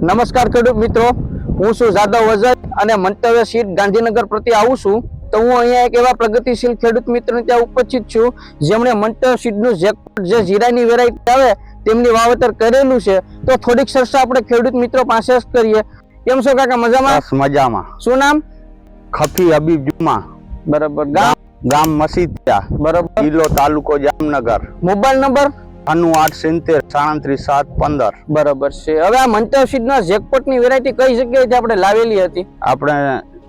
નમસ્કાર ખેડૂત મિત્રો હું છું જાદવ વજય અને મંતવ્ય સીટ ગાંધીનગર પ્રત્યે આવું છું. તો હું અહીંયા એક એવા પ્રગતિશીલ ખેડૂત મિત્રને ત્યાં ઉપસ્થિત છું જેમણે મંતવ્ય સીટનું જેકપોટ જે જીરાની વેરાયટી આવે તેમની વાવેતર કરેલું છે. તો થોડીક ચર્ચા આપણે ખેડૂત મિત્રો પાસે જ કરીએ. કેમ છો કાકા મજામાં? મજામાં. શું નામ? ખફી હબીબ જુમા બરાબર. ગામ? ગામ મસીદિયા બરાબર. જિલ્લો તાલુકો જામનગર. Mobile number? અનુ આઠ સિત્તેર સાડત્રીસ સાત પંદર. બરાબર છે. હવે આ મંતવ્ય સીડના જેકપોટની વેરાયટી કઈ જગ્યાએથી આપણે લાવેલી હતી? આપણે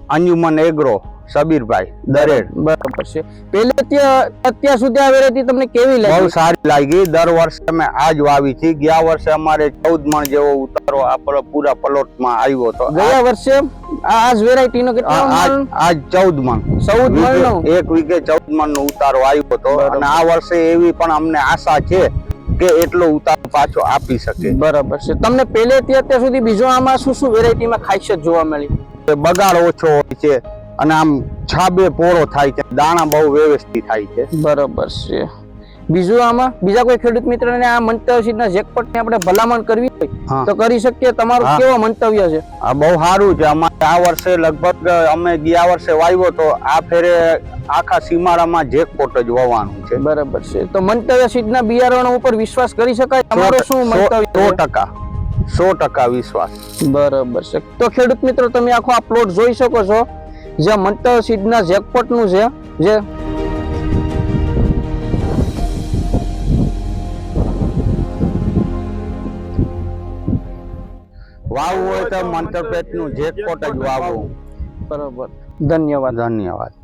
અંજુમન એગ્રો સબીરભાઈ દરેડ. બરાબર છે. પેલે અત્યાર સુધી આ વેરાયટી તમને કેવી બહુ સારી લાગી. દર વર્ષે અમે આ જ વાવી હતી. ગયા વર્ષે અમારે ચૌદ મણ જેવો ઉતારો આપણો પૂરા પ્લોટમાં આવ્યો હતો. ગયા વર્ષે આ આજ વેરાયટી નો કેટલો આજ મણ? આજ ચૌદ મણ. ચૌદ? વીઘે- એક વીઘે ચૌદ મણ નો ઉતારો આવ્યો હતો. અને આ વર્ષે એવી પણ અમને આશા છે કે એટલો ઉતાર પાછો આપી શકે. બરાબર છે. તમને પહેલેથી અત્યાર સુધી બીજો આમાં શું શું વેરાયટીમાં ખાસિયત જોવા મળી? બગાડ ઓછો હોય છે અને આમ છાબે પોળો થાય છે દાણા બહુ વ્યવસ્થિત થાય છે. બરાબર છે. બીજું આમાં બીજા કોઈ ખેડૂત મિત્રને આ મંતવ્ય સીટના આપણે ભલામણ કરવી હોય તો કરી શકીએ. તમારું કેવો મંતવ્ય છે? આ બહુ સારું છે. અમારે આ વર્ષે લગભગ અમે ગયા વર્ષે વાવ્યો તો આ ફેરે આખા સીમાડામાં જેકપોટ જ વાવવાનું છે. બરાબર છે. તો મંતવ્ય સીટના બિયારણો ઉપર વિશ્વાસ કરી શકાય? તમારો શું મંતવ્ય સો ટકા સો ટકા વિશ્વાસ. બરાબર છે. તો ખેડૂત મિત્રો તમે આખો આ પ્લોટ જોઈ શકો છો. જે મંતવ્ય સીડના જેકપોટનું છે જે વાવવું હોય તો મંતરપેટનું જેકપોટ જ વાવવું. બરાબર. ધન્યવાદ. ધન્યવાદ.